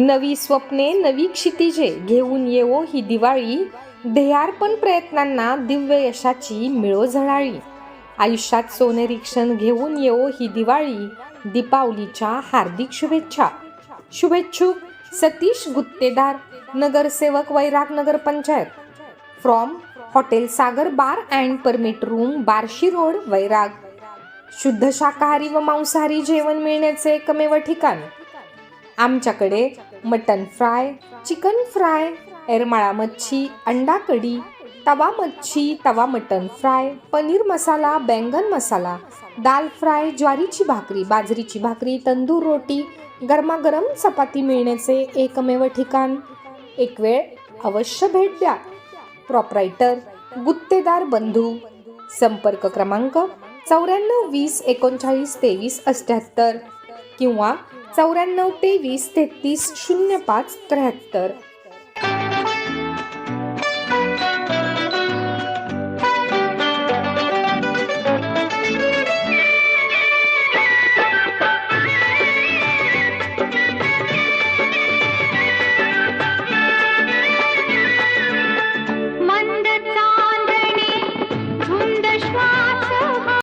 नवी स्वप्ने नवी क्षितिजे घेऊन येवो ही दिवाळी. ध्येयार्पण प्रयत्नांना दिव्य यशाची मिळो झळाळी. आयुष्यात सोनेरी क्षण घेऊन येवो ही दिवाळी. दीपावलीच्या हार्दिक शुभेच्छा. शुभेच्छुक सतीश गुत्तेदार नगरसेवक Vairag Nagar Panchayat. From hotel Sagar bar and permit room Barshi road Vairag. शुद्ध शाकाहारी व मांसाहारी जेवण मिळण्याचे एकमेव ठिकाण. आमच्याकडे mutton fry chicken fry Yermala मच्छी अंडा कढी तवा मच्छी तवा मटन फ्राय पनीर मसाला बैंगन मसाला दाल फ्राय ज्वारीची भाकरी बाजरीची भाकरी तंदूर रोटी गरमागरम चपाती मिळण्याचे एकमेव ठिकाण. एक वेळ अवश्य भेट द्या. प्रॉपरायटर गुत्तेदार बंधू संपर्क क्रमांक चौऱ्याण्णव वीस एकोणचाळीस तेवीस अठ्ठ्याहत्तर किंवा चौऱ्याण्णव तेवीस तेहतीस शून्य पाच त्र्याहत्तर.